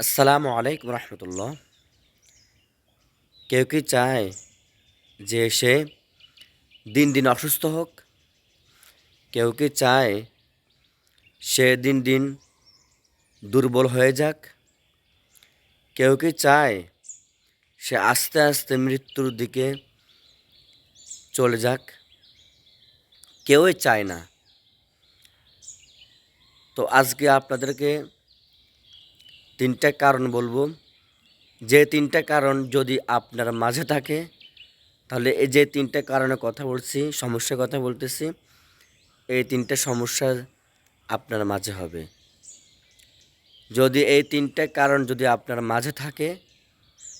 আসসালামু আলাইকুম রহমতুল্লাহ। কেউ কি চায় যে সে দিন দিন অসুস্থ হোক? কেউ কি চায় সে দিন দিন দুর্বল হয়ে যাক? কেউ কি চায় সে আস্তে আস্তে মৃত্যুর দিকে চলে যাক? কেউই চায় না। তো আজকে আপনাদেরকে তিনটা কারণ বলব। যে তিনটা কারণ যদি আপনার মাঝে থাকে, তাহলে এই যে তিনটা কারণে কথা বলছি, সমস্যার কথা বলতেছি, এই তিনটা সমস্যা আপনার মাঝে হবে। যদি এই তিনটা কারণ যদি আপনার মাঝে থাকে,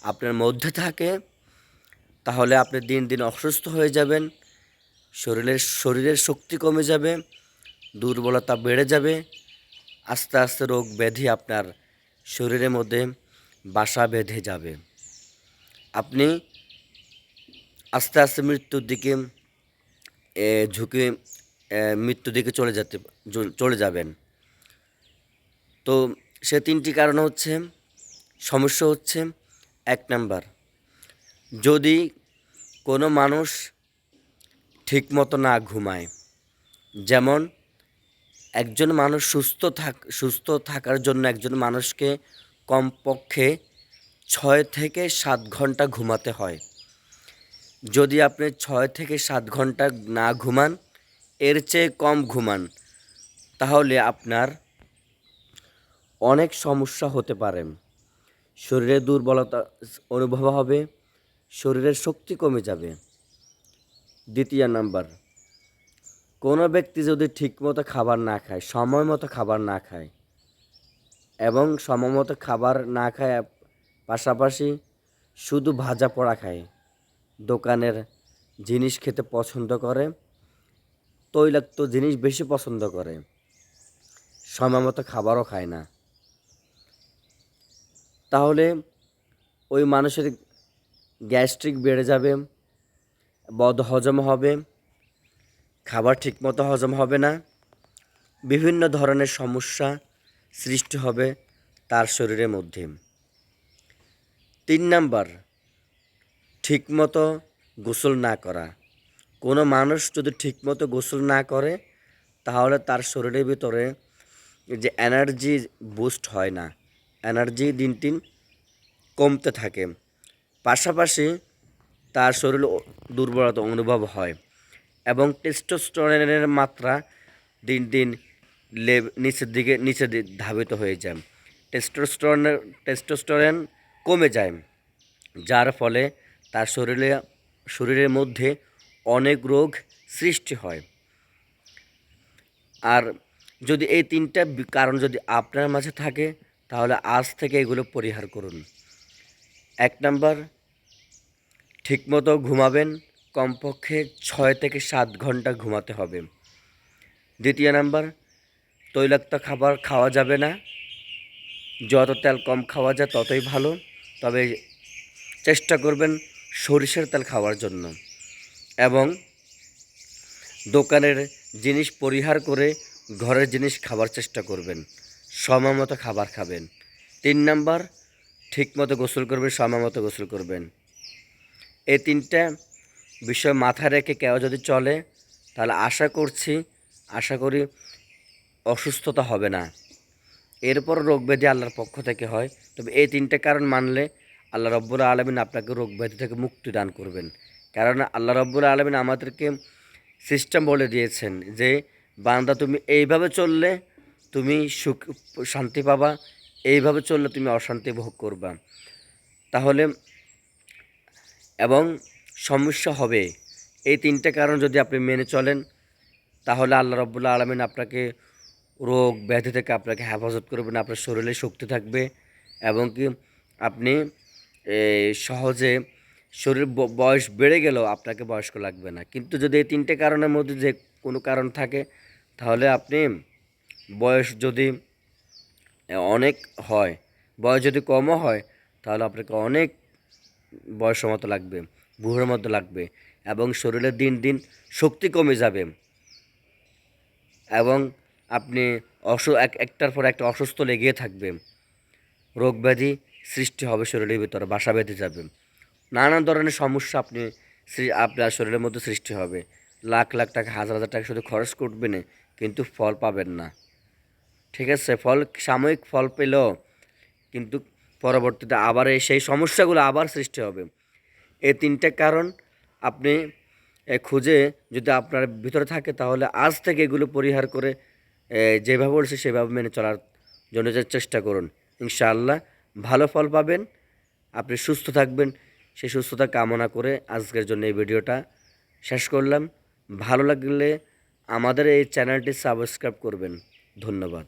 আপনার মধ্যে থাকে, তাহলে আপনি দিন দিন অসুস্থ হয়ে যাবেন, শরীরের শরীরের শক্তি কমে যাবে, দুর্বলতা বেড়ে যাবে, আস্তে আস্তে রোগ ব্যাধি আপনার শরীরের মধ্যে বাসা বেঁধে যাবে। আপনি আস্তে আস্তে মৃত্যুর দিকে ঝুঁকে মৃত্যুর দিকে চলে যেতে, চলে যাবেন। তো সে তিনটি কারণ হচ্ছে, সমস্যা হচ্ছে এক নাম্বার, যদি কোনো মানুষ ঠিক মতো না ঘুমায়, যেমন একজন মানুষ সুস্থ থাক, সুস্থ থাকার জন্য একজন মানুষকে কমপক্ষে ছয় থেকে সাত ঘণ্টা ঘুমাতে হয়। যদি আপনি ছয় থেকে সাত ঘণ্টা না ঘুমান, এর চেয়ে কম ঘুমান, তাহলে আপনার অনেক সমস্যা হতে পারে। শরীরে দুর্বলতা অনুভব হবে, শরীরের শক্তি কমে যাবে। দ্বিতীয় নাম্বার কোনো ব্যক্তি যদি ঠিকমতো খাবার না খায় সময় মতো খাবার না খায় এবং সময় মতো খাবার না খায়, পাশাপাশি শুধু ভাজা পোড়া খায়, দোকানের জিনিস খেতে পছন্দ করে, তৈলাক্ত জিনিস বেশি পছন্দ করে সময় মতো খাবারও খায় না। তাহলে ওই মানুষের গ্যাস্ট্রিক বেড়ে যাবে বদ হজম হবে খাবার ঠিকমতো হজম হবে না, বিভিন্ন ধরনের সমস্যা সৃষ্টি হবে তার শরীরের মধ্যে। তিন নাম্বার, ঠিকমতো গোসল না করা। কোনো মানুষ যদি ঠিকমতো গোসল না করে, তাহলে তার শরীরের ভিতরে যে এনার্জি বুস্ট হয় না। এনার্জি দিন দিন কমতে থাকে। পাশাপাশি তার শরীর দুর্বলতা অনুভব হয়। এবং টেস্টোস্টেরনের মাত্রা দিন দিন লেভ নিচের দিকে নিচে ধাবিত হয়ে যায়। টেস্টোস্টেরনের টেস্টোস্টেরন কমে যায়, যার ফলে তার শরীরে, শরীরের মধ্যে অনেক রোগ সৃষ্টি হয়। আর যদি এই তিনটা কারণ যদি আপনার মাঝে থাকে, তাহলে আজ থেকে এগুলো পরিহার করুন। এক নাম্বার, ঠিকমতো ঘুমাবেন কমপক্ষে ছয় থেকে সাত ঘণ্টা ঘুমাতে হবে। দ্বিতীয় নাম্বার, তৈলাক্ত খাবার খাওয়া যাবে না। যত তেল কম খাওয়া যায় ততই ভালো। তবে চেষ্টা করবেন সরিষার তেল খাওয়ার জন্য। এবং দোকানের জিনিস পরিহার করে ঘরের জিনিস খাবার চেষ্টা করবেন। সময় মতো খাবার খাবেন। তিন নাম্বার, ঠিকমতো গোসল করবেন, সময় মতো গোসল করবেন। এই তিনটা বিষয় মাথায় রেখে কেউ যদি চলে, তাহলে আশা করছি, আশা করি অসুস্থতা হবে না। এরপর রোগ ব্যাধি আল্লাহর পক্ষ থেকে হয়। তবে এই তিনটে কারণ মানলে আল্লাহ রব্বুল আলমিন আপনাকে রোগ ব্যাধি থেকে মুক্তি দান করবেন। কারণ আল্লাহ রব্বুল আলমিন আমাদেরকে সিস্টেম বলে দিয়েছেন যে, বান্দা তুমি এইভাবে চললে তুমি সুখ, শান্তি পাবা, এইভাবে চললে তুমি অশান্তি ভোগ করবা। তাহলে এবং সমস্যা হবে। এই তিনটে কারণ যদি আপনি মেনে চলেন, তাহলে আল্লাহ রব্বুল্লা আলমিন আপনাকে রোগ ব্যাধি থেকে আপনাকে হেফাজত করবেন, আপনার শরীরে শক্তি থাকবে এবং কি আপনি সহজে শরীর বয়স বেড়ে গেলেও আপনাকে বয়স্ক লাগবে না। কিন্তু যদি এই তিনটে কারণের মধ্যে যে কোনো কারণ থাকে, তাহলে আপনি বয়স যদি অনেক হয়, বয়স যদি কমও হয়, তাহলে আপনাকে অনেক বয়সের মতো লাগবে। বুড়োর মতো লাগবে এবং শরীরে দিন দিন শক্তি কমে যাবে। এবং আপনি অসু, এক, একটার পর একটা অসুস্থ লেগে থাকবে। রোগ ব্যাধি সৃষ্টি হবে শরীরের ভিতরে, বাসা বেঁধে যাবে। নানান ধরনের সমস্যা আপনি আপনার শরীরের মধ্যে সৃষ্টি হবে। লাখ লাখ টাকা, হাজার হাজার টাকা শুধু খরচ করবে না, কিন্তু ফল পাবেন না। ঠিক আছে, ফল, সাময়িক ফল পেলেও কিন্তু পরবর্তীতে আবার সেই সমস্যাগুলো আবার সৃষ্টি হবে। এই তিনটে কারণ। আপনি খুঁজে যদি আপনার ভিতরে থাকে, তাহলে আজ থেকে এগুলো পরিহার করে যেভাবে বলছে সেভাবে মেনে চলার জন্য চেষ্টা করুন। ইনশাআল্লাহ ভালো ফল পাবেন, আপনি সুস্থ থাকবেন। সেই সুস্থতা কামনা করে আজকের জন্য এই ভিডিওটা শেষ করলাম। ভালো লাগলে আমাদের এই চ্যানেলটি সাবস্ক্রাইব করবেন। ধন্যবাদ।